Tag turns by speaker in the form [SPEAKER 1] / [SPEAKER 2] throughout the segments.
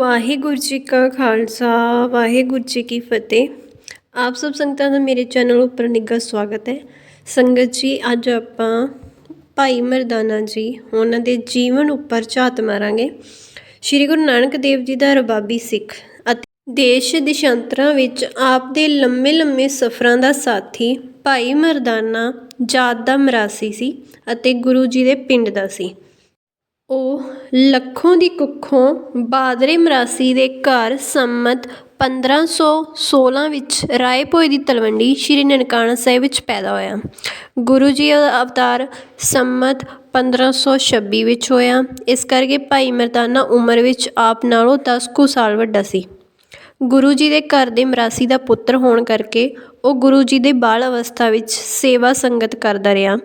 [SPEAKER 1] ਵਾਹਿਗੁਰੂ ਜੀ ਕਾ ਖਾਲਸਾ, ਵਾਹਿਗੁਰੂ ਜੀ ਕੀ ਫਤਿਹ। ਆਪ ਸਭ ਸੰਗਤਾਂ ਦਾ ਮੇਰੇ ਚੈਨਲ ਉੱਪਰ ਨਿੱਘਾ ਸਵਾਗਤ ਹੈ। ਸੰਗਤ ਜੀ, ਅੱਜ ਆਪਾਂ ਭਾਈ ਮਰਦਾਨਾ ਜੀ, ਉਹਨਾਂ ਦੇ ਜੀਵਨ ਉੱਪਰ ਝਾਤ ਮਾਰਾਂਗੇ। ਸ਼੍ਰੀ ਗੁਰੂ ਨਾਨਕ ਦੇਵ ਜੀ ਦਾ ਰਬਾਬੀ ਸਿੱਖ ਅਤੇ ਦੇਸ਼ ਦਿਸ਼ਾਂਤਰਾਂ ਵਿੱਚ ਆਪ ਦੇ ਲੰਮੇ ਲੰਮੇ ਸਫ਼ਰਾਂ ਦਾ ਸਾਥੀ ਭਾਈ ਮਰਦਾਨਾ ਜਾਤ ਦਾ ਮਰਾਸੀ ਸੀ ਅਤੇ ਗੁਰੂ ਜੀ ਦੇ ਪਿੰਡ ਦਾ ਸੀ। ਉਹ ਲੱਖੋਂ ਦੀ ਕੁੱਖੋਂ ਬਾਦਰੇ ਮਰਾਸੀ ਦੇ ਘਰ ਸੰਮਤ 1516 ਵਿੱਚ ਰਾਏ ਭੋਏ ਦੀ ਤਲਵੰਡੀ ਸ਼੍ਰੀ ਨਨਕਾਣਾ ਸਾਹਿਬ ਵਿੱਚ ਪੈਦਾ ਹੋਇਆ। ਗੁਰੂ ਜੀ ਦਾ ਅਵਤਾਰ ਸੰਮਤ 1526 ਵਿੱਚ ਹੋਇਆ। ਇਸ ਕਰਕੇ ਭਾਈ ਮਰਦਾਨਾ ਉਮਰ ਵਿੱਚ ਆਪ ਨਾਲੋਂ ਦਸ ਕੁ ਸਾਲ ਵੱਡਾ ਸੀ। ਗੁਰੂ ਜੀ ਦੇ ਘਰ ਦੇ ਮਰਾਸੀ ਦਾ ਪੁੱਤਰ ਹੋਣ ਕਰਕੇ ਉਹ ਗੁਰੂ ਜੀ ਦੇ ਬਾਲ ਅਵਸਥਾ ਵਿੱਚ ਸੇਵਾ ਸੰਗਤ ਕਰਦਾ ਰਿਹਾ।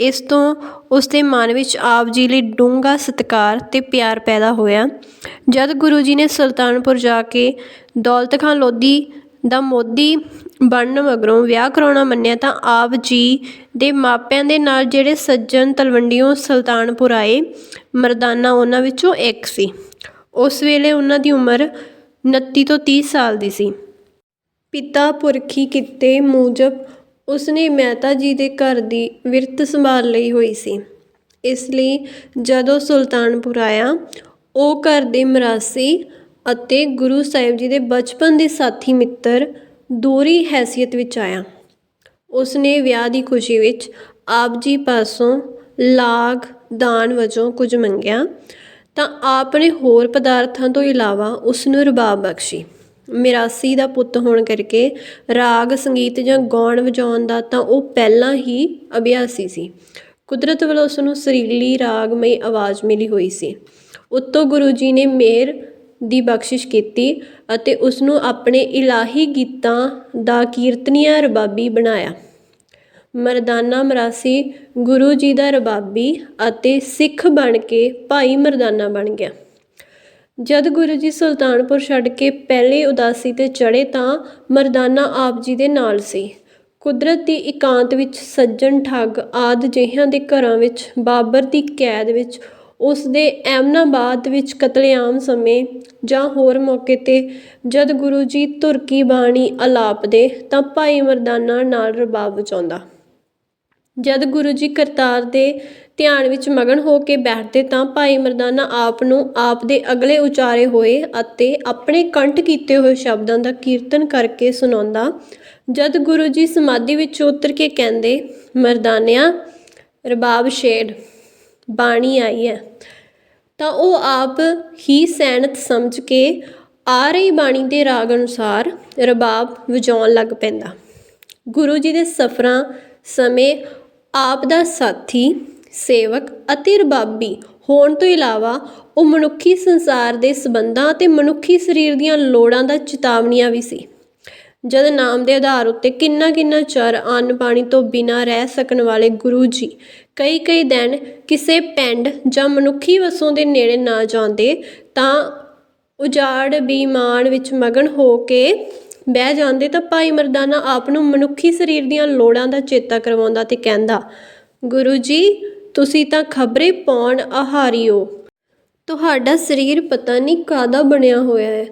[SPEAKER 1] ਇਸ ਤੋਂ ਉਸ ਦੇ ਮਨ ਵਿੱਚ ਆਪ ਜੀ ਲਈ ਡੂੰਘਾ ਸਤਿਕਾਰ ਤੇ ਪਿਆਰ ਪੈਦਾ ਹੋਇਆ। ਜਦ ਗੁਰੂ ਜੀ ਨੇ ਸੁਲਤਾਨਪੁਰ ਜਾ ਕੇ ਦੌਲਤ ਖਾਂ ਲੋਧੀ ਦਾ ਮੋਦੀ ਬਣਨ ਮਗਰੋਂ ਵਿਆਹ ਕਰਾਉਣਾ ਮੰਨਿਆ ਤਾਂ ਆਪ ਜੀ ਦੇ ਮਾਪਿਆਂ ਦੇ ਨਾਲ ਜਿਹੜੇ ਸੱਜਣ ਤਲਵੰਡੀਓਂ ਸੁਲਤਾਨਪੁਰ ਆਏ, ਮਰਦਾਨਾ ਉਹਨਾਂ ਵਿੱਚੋਂ ਇੱਕ ਸੀ। ਉਸ ਵੇਲੇ ਉਹਨਾਂ ਦੀ ਉਮਰ 29 ਤੋਂ ਤੀਹ ਸਾਲ ਦੀ ਸੀ। ਪਿਤਾ ਪੁਰਖੀ ਕਿੱਤੇ ਮੂਜਬ ਉਸਨੇ ਮਹਿਤਾ ਜੀ ਦੇ ਘਰ ਦੀ ਵਿਰਤ ਸੰਭਾਲ ਲਈ ਹੋਈ ਸੀ। ਇਸ ਲਈ ਜਦੋਂ ਸੁਲਤਾਨਪੁਰ ਆਇਆ, ਉਹ ਘਰ ਦੇ ਮਰਾਸੀ ਅਤੇ ਗੁਰੂ ਸਾਹਿਬ ਜੀ ਦੇ ਬਚਪਨ ਦੇ ਸਾਥੀ ਮਿੱਤਰ ਦੋਹਰੀ ਹੈਸੀਅਤ ਵਿੱਚ ਆਇਆ। ਉਸਨੇ ਵਿਆਹ ਦੀ ਖੁਸ਼ੀ ਵਿੱਚ ਆਪ ਜੀ ਪਾਸੋਂ ਲਾਗ, ਦਾਨ ਵਜੋਂ ਕੁਝ ਮੰਗਿਆ ਤਾਂ ਆਪ ਨੇ ਹੋਰ ਪਦਾਰਥਾਂ ਤੋਂ ਇਲਾਵਾ ਉਸ ਨੂੰ ਰਬਾਬ ਬਖਸ਼ੀ। ਮਿਰਾਸੀ ਦਾ ਪੁੱਤ ਹੋਣ ਕਰਕੇ ਰਾਗ, ਸੰਗੀਤ ਜਾਂ ਗਾਉਣ ਵਜਾਉਣ ਦਾ ਤਾਂ ਉਹ ਪਹਿਲਾਂ ਹੀ ਅਭਿਆਸੀ ਸੀ। ਕੁਦਰਤ ਵੱਲੋਂ ਉਸ ਨੂੰ ਸੁਰੀਲੀ ਰਾਗਮਈ ਆਵਾਜ਼ ਮਿਲੀ ਹੋਈ ਸੀ। ਉੱਤੋਂ ਗੁਰੂ ਜੀ ਨੇ ਮਿਹਰ ਦੀ ਬਖਸ਼ਿਸ਼ ਕੀਤੀ ਅਤੇ ਉਸ ਨੂੰ ਆਪਣੇ ਇਲਾਹੀ ਗੀਤਾਂ ਦਾ ਕੀਰਤਨੀਆ ਰਬਾਬੀ ਬਣਾਇਆ। ਮਰਦਾਨਾ ਮਰਾਸੀ ਗੁਰੂ ਜੀ ਦਾ ਰਬਾਬੀ ਅਤੇ ਸਿੱਖ ਬਣ ਕੇ ਭਾਈ ਮਰਦਾਨਾ ਬਣ ਗਿਆ। ਜਦ ਗੁਰੂ ਜੀ ਸੁਲਤਾਨਪੁਰ ਛੱਡ ਕੇ ਪਹਿਲੇ ਉਦਾਸੀ ਤੇ ਚੜ੍ਹੇ ਤਾਂ ਮਰਦਾਨਾ ਆਪ ਜੀ ਦੇ ਨਾਲ ਸੀ। ਕੁਦਰਤ ਦੀ ਇਕਾਂਤ ਵਿੱਚ ਸੱਜਣ ਠੱਗ ਆਦ ਜਿਹਾਂ ਦੇ ਘਰਾਂ ਵਿੱਚ, ਬਾਬਰ ਦੀ ਕੈਦ ਵਿੱਚ, ਉਸ ਦੇ ਐਮਨਾਬਾਦ ਵਿੱਚ ਕਤਲੇਆਮ ਸਮੇਂ ਜਾਂ ਹੋਰ ਮੌਕੇ ਤੇ ਜਦ ਗੁਰੂ ਜੀ ਤੁਰਕੀ ਬਾਣੀ ਅਲਾਪਦੇ ਤਾਂ ਭਾਈ ਮਰਦਾਨਾ ਨਾਲ ਰਬਾਬ ਵਜਾਉਂਦਾ। ਜਦ ਗੁਰੂ ਜੀ ਕਰਤਾਰ ਦੇ ਧਿਆਨ ਵਿੱਚ ਮਗਨ ਹੋ ਕੇ ਬੈਠਦੇ ਤਾਂ ਭਾਈ ਮਰਦਾਨਾ ਆਪ ਨੂੰ ਆਪ ਦੇ ਅਗਲੇ ਉਚਾਰੇ ਹੋਏ ਅਤੇ ਆਪਣੇ ਕੰਠ ਕੀਤੇ ਹੋਏ ਸ਼ਬਦਾਂ ਦਾ ਕੀਰਤਨ ਕਰਕੇ ਸੁਣਾਉਂਦਾ। ਜਦ ਗੁਰੂ ਜੀ ਸਮਾਧੀ ਵਿੱਚ ਉਤਰ ਕੇ ਕਹਿੰਦੇ, ਮਰਦਾਨਿਆਂ, ਰਬਾਬ ਸ਼ੇਡ, ਬਾਣੀ ਆਈ ਹੈ। ਤਾਂ ਉਹ ਆਪ ਹੀ ਸੈਨਤ ਸਮਝ ਕੇ ਆ ਰਹੀ ਬਾਣੀ ਦੇ ਰਾਗ ਅਨੁਸਾਰ ਰਬਾਬ ਵਜਾਉਣ ਲੱਗ ਪੈਂਦਾ। ਗੁਰੂ ਜੀ ਦੇ ਸਫ਼ਰਾਂ ਸਮੇਂ ਆਪ ਦਾ ਸਾਥੀ, ਸੇਵਕ ਅਤੇ ਰਬਾਬੀ ਹੋਣ ਤੋਂ ਇਲਾਵਾ ਉਹ ਮਨੁੱਖੀ ਸੰਸਾਰ ਦੇ ਸੰਬੰਧਾਂ ਅਤੇ ਮਨੁੱਖੀ ਸਰੀਰ ਦੀਆਂ ਲੋੜਾਂ ਦਾ ਚੇਤਾਵਨੀਆਂ ਵੀ ਸੀ। ਜਦ ਨਾਮ ਦੇ ਆਧਾਰ ਉੱਤੇ ਕਿੰਨਾ ਕਿੰਨਾ ਚਿਰ ਅੰਨ ਪਾਣੀ ਤੋਂ ਬਿਨਾਂ ਰਹਿ ਸਕਣ ਵਾਲੇ ਗੁਰੂ ਜੀ ਕਈ ਕਈ ਦਿਨ ਕਿਸੇ ਪਿੰਡ ਜਾਂ ਮਨੁੱਖੀ ਵਸੋਂ ਦੇ ਨੇੜੇ ਨਾ ਜਾਂਦੇ ਤਾਂ ਉਜਾੜ ਬੀਮਾਨ ਵਿੱਚ ਮਗਨ ਹੋ ਕੇ ਬਹਿ ਜਾਂਦੇ ਤਾਂ ਭਾਈ ਮਰਦਾਨਾ ਆਪ ਨੂੰ ਮਨੁੱਖੀ ਸਰੀਰ ਦੀਆਂ ਲੋੜਾਂ ਦਾ ਚੇਤਾ ਕਰਵਾਉਂਦਾ ਤੇ ਕਹਿੰਦਾ, ਗੁਰੂ ਜੀ, ਤੁਸੀਂ ਤਾਂ ਖਬਰੇ ਪਾਉਣ ਆਹਾਰੀ ਹੋ। ਤੁਹਾਡਾ ਸਰੀਰ ਪਤਾ ਨਹੀਂ ਕਾਦਾ ਬਣਿਆ ਹੋਇਆ ਹੈ।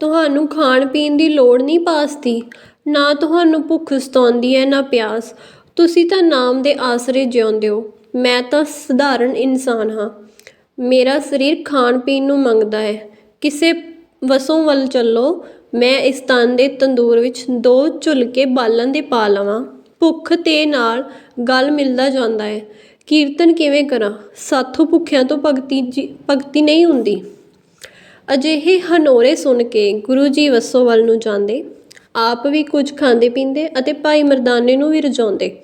[SPEAKER 1] ਤੁਹਾਨੂੰ ਖਾਣ ਪੀਣ ਦੀ ਲੋੜ ਨਹੀਂ ਪਾਸਦੀ ਨਾ ਤੁਹਾਨੂੰ ਭੁੱਖ ਸਤਾਉਂਦੀ ਹੈ, ਨਾ ਪਿਆਸ। ਤੁਸੀਂ ਤਾਂ ਨਾਮ ਦੇ ਆਸਰੇ ਜਿਉਂਦੇ ਹੋ। ਮੈਂ ਤਾਂ ਸਧਾਰਨ ਇਨਸਾਨ ਹਾਂ। ਮੇਰਾ ਸਰੀਰ ਖਾਣ ਪੀਣ ਨੂੰ ਮੰਗਦਾ ਹੈ। ਕਿਸੇ ਵਸੋਂ ਵੱਲ ਚੱਲੋ। ਮੈਂ ਇਸ ਤਨ ਦੇ ਤੰਦੂਰ ਵਿੱਚ ਦੋ ਝੁਲਕੇ ਬਾਲਣ ਦੇ ਪਾ ਲਵਾਂ। ਭੁੱਖ ਤੇ ਨਾਲ ਗਲ ਮਿਲਦਾ ਜਾਂਦਾ ਹੈ। ਕੀਰਤਨ ਕਿਵੇਂ ਕਰਾਂ? ਸਾਥੋਂ ਭੁੱਖਿਆਂ ਤੋਂ ਭਗਤੀ ਜੀ, ਭਗਤੀ ਨਹੀਂ ਹੁੰਦੀ। ਅਜਿਹੇ ਹਨੋਰੇ ਸੁਣ ਕੇ ਗੁਰੂ ਜੀ ਵਸੋਂ ਵੱਲ ਨੂੰ ਜਾਂਦੇ। ਆਪ ਵੀ ਕੁਝ ਖਾਂਦੇ ਪੀਂਦੇ ਅਤੇ ਭਾਈ ਮਰਦਾਨੇ ਨੂੰ ਵੀ ਰਜਾਉਂਦੇ।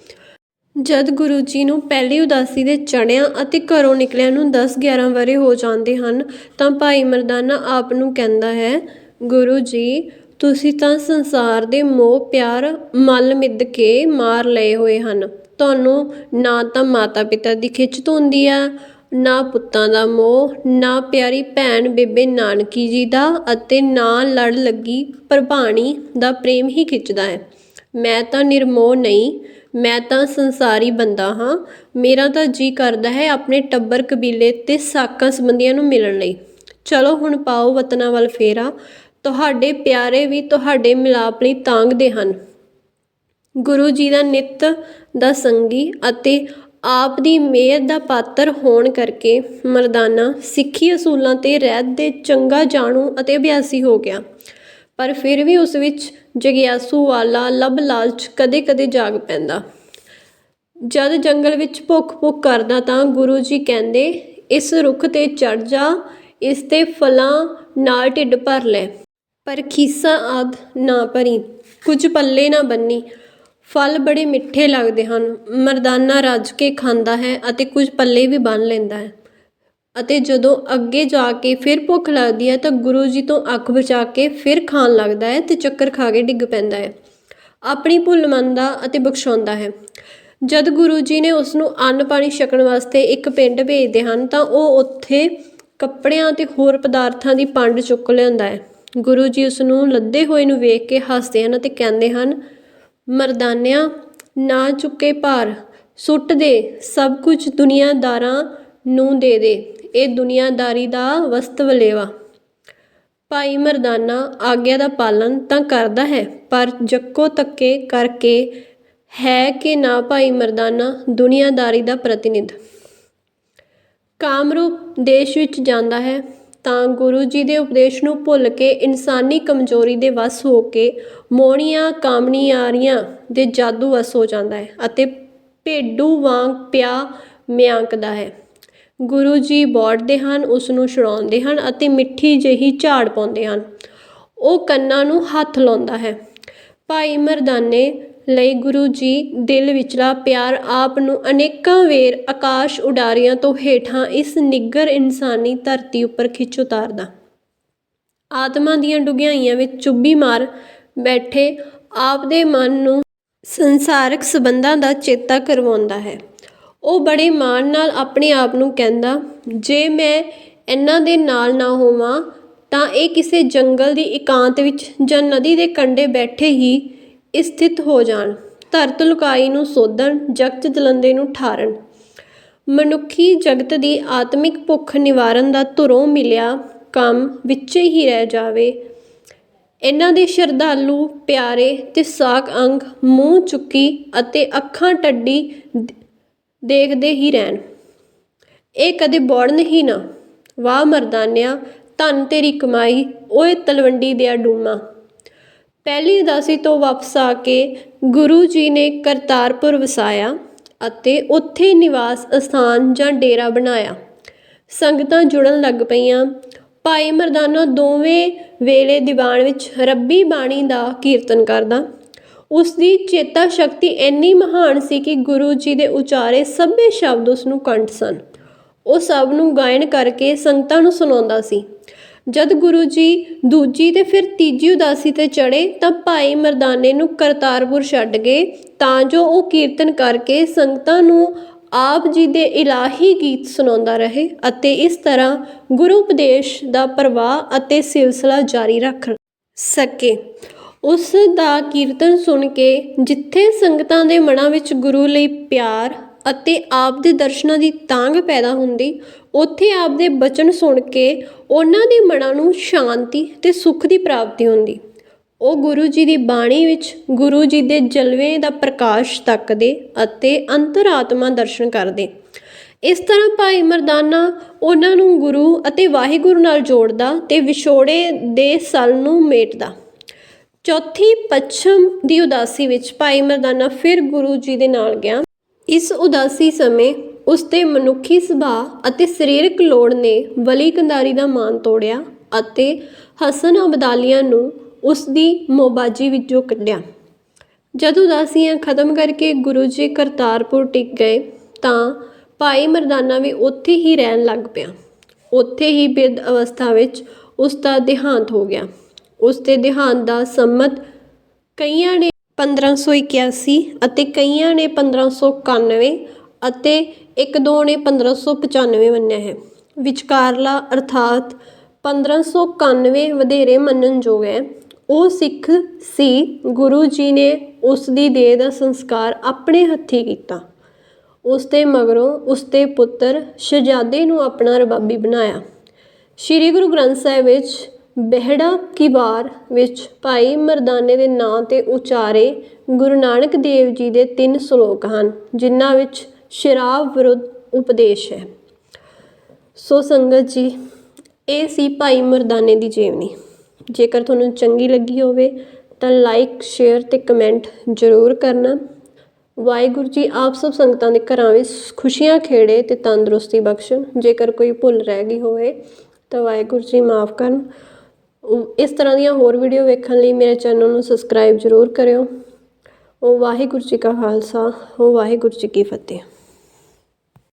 [SPEAKER 1] ਜਦ ਗੁਰੂ ਜੀ ਨੂੰ ਪਹਿਲੀ ਉਦਾਸੀ ਦੇ ਚੜਿਆਂ ਅਤੇ ਘਰੋਂ ਨਿਕਲਿਆਂ ਨੂੰ 10-11 ਵਰੇ ਹੋ ਜਾਂਦੇ ਹਨ, ਤਾਂ ਭਾਈ ਮਰਦਾਨਾ ਆਪ ਨੂੰ ਕਹਿੰਦਾ ਹੈ ਗੁਰੂ ਜੀ, ਤੁਸੀਂ ਤਾਂ ਸੰਸਾਰ ਦੇ ਮੋਹ ਪਿਆਰ ਮਲ ਮਿੱਧ ਕੇ ਮਾਰ ਲਏ ਹੋਏ ਹਨ। ਤੁਹਾਨੂੰ ਨਾ ਤਾਂ ਮਾਤਾ ਪਿਤਾ ਦੀ ਖਿੱਚ ਧੁੰਦੀ ਆ, ਨਾ ਪੁੱਤਾਂ ਦਾ ਮੋਹ, ਨਾ ਪਿਆਰੀ ਭੈਣ ਬੇਬੇ ਨਾਨਕੀ ਜੀ ਦਾ ਅਤੇ ਨਾ ਲੜ ਲੱਗੀ ਪ੍ਰਭਾਣੀ ਦਾ ਪ੍ਰੇਮ ਹੀ ਖਿੱਚਦਾ ਹੈ। ਮੈਂ ਤਾਂ ਨਿਰਮੋਹ ਨਹੀਂ, ਮੈਂ ਤਾਂ ਸੰਸਾਰੀ ਬੰਦਾ ਹਾਂ। ਮੇਰਾ ਤਾਂ ਜੀ ਕਰਦਾ ਹੈ ਆਪਣੇ ਟੱਬਰ ਕਬੀਲੇ ਤੇ ਸਾਕਾਂ ਸੰਬੰਧੀਆਂ ਨੂੰ ਮਿਲਣ ਲਈ। ਚਲੋ ਹੁਣ ਪਾਓ ਵਤਨਾਂ ਵੱਲ ਫੇਰਾ। ਤੁਹਾਡੇ ਪਿਆਰੇ ਵੀ ਤੁਹਾਡੇ ਮਿਲਾਪ ਲਈ ਤਾਂਘਦੇ ਹਨ। ਗੁਰੂ ਜੀ ਦਾ ਨਿੱਤ ਦਾ ਸੰਗੀ ਅਤੇ ਆਪ ਦੀ ਮਿਹਰ ਦਾ ਪਾਤਰ ਹੋਣ ਕਰਕੇ ਮਰਦਾਨਾ ਸਿੱਖੀ ਅਸੂਲਾਂ ਤੇ ਰਹਿਤ ਦੇ ਚੰਗਾ ਜਾਣੂ ਅਤੇ ਅਭਿਆਸੀ ਹੋ ਗਿਆ। ਪਰ ਫਿਰ ਵੀ ਉਸ ਵਿੱਚ ਜਗਿਆਸੂ ਵਾਲਾ ਲੱਭ ਲਾਲਚ ਕਦੇ-ਕਦੇ ਜਾਗ ਪੈਂਦਾ। ਜਦ ਜੰਗਲ ਵਿੱਚ ਭੁੱਖ-ਭੁੱਖ ਕਰਦਾ ਤਾਂ ਗੁਰੂ ਜੀ ਕਹਿੰਦੇ, ਇਸ ਰੁੱਖ ਤੇ ਚੜ ਜਾ, ਇਸ ਤੇ ਫਲਾਂ ਨਾਲ ਢਿੱਡ ਭਰ ਲੈ। ਪਰ ਖੀਸਾ ਆਦ ਨਾ ਭਰੀ, ਕੁਝ ਪੱਲੇ ਨਾ ਬੰਨੀ। ਫਲ ਬੜੇ ਮਿੱਠੇ ਲੱਗਦੇ ਹਨ। ਮਰਦਾਨਾ ਰੱਜ ਕੇ ਖਾਂਦਾ ਹੈ ਅਤੇ ਕੁਝ ਪੱਲੇ ਵੀ ਬੰਨ ਲੈਂਦਾ ਹੈ। ਅਤੇ ਜਦੋਂ ਅੱਗੇ ਜਾ ਕੇ ਫਿਰ ਭੁੱਖ ਲੱਗਦੀ ਹੈ ਤਾਂ ਗੁਰੂ ਜੀ ਤੋਂ ਅੱਖ ਬਚਾ ਕੇ ਫਿਰ ਖਾਣ ਲੱਗਦਾ ਹੈ ਤੇ ਚੱਕਰ ਖਾ ਕੇ ਡਿੱਗ ਪੈਂਦਾ ਹੈ। ਆਪਣੀ ਭੁੱਲ ਮੰਨਦਾ ਅਤੇ ਬਖਸ਼ਾਉਂਦਾ ਹੈ। ਜਦ ਗੁਰੂ ਜੀ ਨੇ ਉਸ ਨੂੰ ਅੰਨ ਪਾਣੀ ਛਕਣ ਵਾਸਤੇ ਇੱਕ ਪਿੰਡ ਭੇਜਦੇ ਹਨ ਤਾਂ ਉਹ ਉੱਥੇ ਕੱਪੜਿਆਂ ਤੇ ਹੋਰ ਪਦਾਰਥਾਂ ਦੀ ਪੰਡ ਚੁੱਕ ਲਿਆਉਂਦਾ ਹੈ। ਗੁਰੂ ਜੀ ਉਸ ਨੂੰ ਲੱਦੇ ਹੋਏ ਨੂੰ ਵੇਖ ਕੇ ਹੱਸਦੇ ਹਨ ਅਤੇ ਕਹਿੰਦੇ ਹਨ, ਮਰਦਾਨਿਆਂ, ਨਾ ਚੁੱਕੇ ਭਾਰ, ਸੁੱਟ ਦੇ, ਸਭ ਕੁਝ ਦੁਨੀਆਦਾਰਾਂ ਨੂੰ ਦੇ ਦੇ, ਇਹ ਦੁਨੀਆਦਾਰੀ ਦਾ ਵਸਤ ਵਲੇਵਾ। ਭਾਈ ਮਰਦਾਨਾ ਆਗਿਆ ਦਾ ਪਾਲਨ ਤਾਂ ਕਰਦਾ ਹੈ, ਪਰ ਜੱਕੋ ਤੱਕੇ ਕਰਕੇ ਹੈ ਕਿ ਨਾ ਭਾਈ ਮਰਦਾਨਾ ਦੁਨੀਆਦਾਰੀ ਦਾ ਪ੍ਰਤੀਨਿਧ। ਕਾਮਰੂਪ ਦੇਸ਼ ਵਿੱਚ ਜਾਂਦਾ ਹੈ ਤਾਂ ਗੁਰੂ ਜੀ ਦੇ ਉਪਦੇਸ਼ ਨੂੰ ਭੁੱਲ ਕੇ ਇਨਸਾਨੀ ਕਮਜ਼ੋਰੀ ਦੇ ਵਸ ਹੋ ਕੇ ਮੋਹਣੀਆਂ ਕਾਮਣੀਆਰੀਆਂ ਦੇ ਜਾਦੂ ਵਸ ਹੋ ਜਾਂਦਾ ਹੈ ਅਤੇ ਭੇਡੂ ਵਾਂਗ ਪਿਆ ਮਿਆਂਕਦਾ ਹੈ। ਗੁਰੂ ਜੀ ਬੋੜਦੇ ਹਨ ਉਸ ਨੂੰ ਛੁਡਾਉਂਦੇ ਹਨ ਅਤੇ ਮਿੱਠੀ ਜਿਹੀ ਝਾੜ ਪਾਉਂਦੇ ਹਨ। ਉਹ ਕੰਨਾਂ ਨੂੰ ਹੱਥ ਲਾਉਂਦਾ ਹੈ। ਭਾਈ ਮਰਦਾਨੇ ਲਈ ਗੁਰੂ ਜੀ ਦਿਲ ਵਿਚਲਾ ਪਿਆਰ ਆਪ ਨੂੰ ਅਨੇਕਾਂ ਵੇਰ ਆਕਾਸ਼ ਉਡਾਰੀਆਂ ਤੋਂ ਹੇਠਾਂ ਇਸ ਨਿੱਗਰ ਇਨਸਾਨੀ ਧਰਤੀ ਉੱਪਰ ਖਿੱਚ ਉਤਾਰਦਾ। ਆਤਮਾ ਦੀਆਂ ਡੁਗਿਆਈਆਂ ਵਿੱਚ ਚੁੱਭੀ ਮਾਰ ਬੈਠੇ ਆਪ ਦੇ ਮਨ ਨੂੰ ਸੰਸਾਰਕ ਸਬੰਧਾਂ ਦਾ ਚੇਤਾ ਕਰਵਾਉਂਦਾ ਹੈ। ਉਹ ਬੜੇ ਮਾਣ ਨਾਲ ਆਪਣੇ ਆਪ ਨੂੰ ਕਹਿੰਦਾ, ਜੇ ਮੈਂ ਇਹਨਾਂ ਦੇ ਨਾਲ ਨਾ ਹੋਵਾਂ, ਤਾਂ ਇਹ ਕਿਸੇ ਜੰਗਲ ਦੀ ਇਕਾਂਤ ਵਿੱਚ ਜਾਂ ਨਦੀ ਦੇ ਕੰਢੇ ਬੈਠੇ ਹੀ ਸਥਿਤ ਹੋ ਜਾਣ। ਧਰਤ ਲੁਕਾਈ ਨੂੰ ਸੋਧਣ, ਜਗਤ ਜਲੰਦੇ ਨੂੰ ਠਾਰਨ। ਮਨੁੱਖੀ ਜਗਤ ਦੀ ਆਤਮਿਕ ਭੁੱਖ ਨਿਵਾਰਨ ਦਾ ਧੁਰੋਂ ਮਿਲਿਆ ਕੰਮ ਵਿੱਚੇ ਹੀ ਰਹਿ ਜਾਵੇ। ਇਹਨਾਂ ਦੇ ਸ਼ਰਧਾਲੂ ਪਿਆਰੇ ਤੇ ਸਾਕ ਅੰਗ ਮੂੰਹ ਚੁੱਕੀ ਅਤੇ ਅੱਖਾਂ ਟੱਡੀ ਦੇਖਦੇ ਹੀ ਰਹਿਣ। ਇਹ ਕਦੇ ਬੋੜਨ ਹੀ ਨਾ। ਵਾਹ ਮਰਦਾਨਿਆ, ਧਨ ਤੇਰੀ ਕਮਾਈ, ਓਏ ਤਲਵੰਡੀ ਦਿਆ ਡੂਮਾ। ਪਹਿਲੀ ਉਦਾਸੀ ਤੋਂ ਵਾਪਸ ਆ ਕੇ ਗੁਰੂ ਜੀ ਨੇ ਕਰਤਾਰਪੁਰ ਵਸਾਇਆ ਅਤੇ ਉੱਥੇ ਨਿਵਾਸ ਅਸਥਾਨ ਜਾਂ ਡੇਰਾ ਬਣਾਇਆ। ਸੰਗਤਾਂ ਜੁੜਨ ਲੱਗ ਪਈਆਂ। ਭਾਈ ਮਰਦਾਨਾ ਦੋਵੇਂ ਵੇਲੇ ਦੀਵਾਨ ਵਿੱਚ ਰੱਬੀ ਬਾਣੀ ਦਾ ਕੀਰਤਨ ਕਰਦਾ। ਉਸ ਦੀ ਚੇਤਾ ਸ਼ਕਤੀ ਇੰਨੀ ਮਹਾਨ ਸੀ ਕਿ ਗੁਰੂ ਜੀ ਦੇ ਉਚਾਰੇ ਸਭੇ ਸ਼ਬਦ ਉਸ ਨੂੰ ਕੰਠ ਸਨ। ਉਹ ਸਭ ਨੂੰ ਗਾਇਨ ਕਰਕੇ ਸੰਗਤਾਂ ਨੂੰ ਸੁਣਾਉਂਦਾ ਸੀ। ਜਦ ਗੁਰੂ ਜੀ ਦੂਜੀ ਤੇ ਫਿਰ ਤੀਜੀ ਉਦਾਸੀ ਤੇ ਚੜੇ ਤਾਂ ਭਾਈ ਮਰਦਾਨੇ ਨੂੰ ਕਰਤਾਰਪੁਰ ਛੱਡ ਗਏ, ਤਾਂ ਜੋ ਉਹ ਕੀਰਤਨ ਕਰਕੇ ਸੰਗਤਾਂ ਨੂੰ ਆਪ ਜੀ ਦੇ ਇਲਾਹੀ ਗੀਤ ਸੁਣਾਉਂਦਾ ਰਹੇ ਅਤੇ ਇਸ ਤਰ੍ਹਾਂ ਗੁਰੂ ਉਪਦੇਸ਼ ਦਾ ਪ੍ਰਵਾਹ ਅਤੇ ਸਿਲਸਿਲਾ ਜਾਰੀ ਰੱਖ ਸਕੇ। ਉਸ ਦਾ ਕੀਰਤਨ ਸੁਣ ਕੇ ਜਿੱਥੇ ਸੰਗਤਾਂ ਦੇ ਮਨਾਂ ਵਿੱਚ ਗੁਰੂ ਲਈ ਪਿਆਰ ਅਤੇ ਆਪ ਦੇ ਦਰਸ਼ਨਾਂ ਦੀ ਤਾਂਘ ਪੈਦਾ ਹੁੰਦੀ, ਉੱਥੇ ਆਪ ਦੇ ਬਚਨ ਸੁਣ ਕੇ ਉਹਨਾਂ ਦੇ ਮਨਾਂ ਨੂੰ ਸ਼ਾਂਤੀ ਤੇ ਸੁੱਖ ਦੀ ਪ੍ਰਾਪਤੀ ਹੁੰਦੀ। ਉਹ ਗੁਰੂ ਜੀ ਦੀ ਬਾਣੀ ਵਿੱਚ ਗੁਰੂ ਜੀ ਦੇ ਜਲਵੇ ਦਾ ਪ੍ਰਕਾਸ਼ ਤੱਕਦੇ ਅਤੇ ਅੰਤਰਾਤਮਾ ਦਰਸ਼ਨ ਕਰਦੇ। ਇਸ ਤਰ੍ਹਾਂ ਭਾਈ ਮਰਦਾਨਾ ਉਹਨਾਂ ਨੂੰ ਗੁਰੂ ਅਤੇ ਵਾਹਿਗੁਰੂ ਨਾਲ ਜੋੜਦਾ ਤੇ ਵਿਛੋੜੇ ਦੇ ਸਲ ਨੂੰ ਮੇਟਦਾ। ਚੌਥੀ ਪੱਛਮ ਦੀ ਉਦਾਸੀ ਵਿੱਚ ਭਾਈ ਮਰਦਾਨਾ ਫਿਰ ਗੁਰੂ ਜੀ ਦੇ ਨਾਲ ਗਿਆ। ਇਸ ਉਦਾਸੀ ਸਮੇਂ ਉਸ ਦੇ ਮਨੁੱਖੀ ਸੁਭਾਅ ਅਤੇ ਸਰੀਰਕ ਲੋੜ ਨੇ ਵਲੀ ਕੰਧਾਰੀ ਦਾ ਮਾਣ ਤੋੜਿਆ ਅਤੇ ਹਸਨ ਅਬਦਾਲੀਆਂ ਨੂੰ ਉਸ ਦੀ ਮੋਬਾਜੀ ਵਿੱਚੋਂ ਕੱਢਿਆ। ਜਦ ਉਦਾਸੀਆਂ ਖਤਮ ਕਰਕੇ ਗੁਰੂ ਜੀ ਕਰਤਾਰਪੁਰ ਟਿਕ ਗਏ ਤਾਂ ਭਾਈ ਮਰਦਾਨਾ ਵੀ ਉੱਥੇ ਹੀ ਰਹਿਣ ਲੱਗ ਪਿਆ। ਉੱਥੇ ਹੀ ਬਿਰਧ ਅਵਸਥਾ ਵਿੱਚ ਉਸ ਦਾ ਦੇਹਾਂਤ ਹੋ ਗਿਆ। ਉਸ ਦੇ ਦੇਹਾਂਤ ਦਾ ਸੰਮਤ ਕਈਆਂ ਨੇ 1581 ਅਤੇ ਕਈਆਂ ਨੇ 1591 ਅਤੇ ਇੱਕ ਦੋ ਨੇ 1595 ਮੰਨਿਆ ਹੈ। ਵਿਚਕਾਰਲਾ ਅਰਥਾਤ 1591 ਵਧੇਰੇ ਮੰਨਣਯੋਗ ਹੈ। ਉਹ ਸਿੱਖ ਸੀ। ਗੁਰੂ ਜੀ ਨੇ ਉਸ ਦੀ ਦੇਹ ਦਾ ਸੰਸਕਾਰ ਆਪਣੇ ਹੱਥੀਂ ਕੀਤਾ। ਉਸ ਦੇ ਮਗਰੋਂ ਉਸ ਦੇ ਪੁੱਤਰ ਸ਼ਹਜ਼ਾਦੇ ਨੂੰ ਆਪਣਾ ਰਬਾਬੀ ਬਣਾਇਆ। ਸ੍ਰੀ ਗੁਰੂ ਗ੍ਰੰਥ ਸਾਹਿਬ ਵਿੱਚ ਬਹਿੜਾ ਕੀ ਵਿੱਚ ਭਾਈ ਮਰਦਾਨੇ ਦੇ ਨਾਂ ਤੇ ਉਚਾਰੇ ਗੁਰੂ ਨਾਨਕ ਦੇਵ ਜੀ ਦੇ ਤਿੰਨ ਸ਼ਲੋਕ ਹਨ, ਜਿਨ੍ਹਾਂ ਵਿੱਚ ਸ਼ਰਾਬ ਵਿਰੁੱਧ ਉਪਦੇਸ਼ ਹੈ। ਸੋ ਸੰਗਤ ਜੀ, ਇਹ ਸੀ ਭਾਈ ਮਰਦਾਨੇ ਦੀ ਜੀਵਨੀ। ਜੇਕਰ ਤੁਹਾਨੂੰ ਚੰਗੀ ਲੱਗੀ ਹੋਵੇ ਤਾਂ ਲਾਈਕ ਸ਼ੇਅਰ ਤੇ ਕਮੈਂਟ ਜ਼ਰੂਰ ਕਰਨਾ। ਵਾਹਿਗੁਰੂ ਜੀ ਆਪ ਸਭ ਸੰਗਤਾਂ ਦੇ ਘਰਾਂ ਵਿੱਚ ਖੁਸ਼ੀਆਂ ਖੇੜੇ ਤੇ ਤੰਦਰੁਸਤੀ ਬਖਸ਼ਣ। ਜੇਕਰ ਕੋਈ ਭੁੱਲ ਰਹਿ ਗਈ ਹੋਵੇ ਤਾਂ ਵਾਹਿਗੁਰੂ ਜੀ ਮਾਫ ਕਰਨ। ਇਸ ਤਰ੍ਹਾਂ ਦੀਆਂ ਹੋਰ ਵੀਡੀਓ ਵੇਖਣ ਲਈ ਮੇਰੇ ਚੈਨਲ ਨੂੰ ਸਬਸਕ੍ਰਾਈਬ ਜ਼ਰੂਰ ਕਰਿਓ। ਉਹ ਵਾਹਿਗੁਰੂ ਜੀ ਕਾ ਖਾਲਸਾ, ਉਹ ਵਾਹਿਗੁਰੂ ਜੀ ਕੀ ਫਤਿਹ।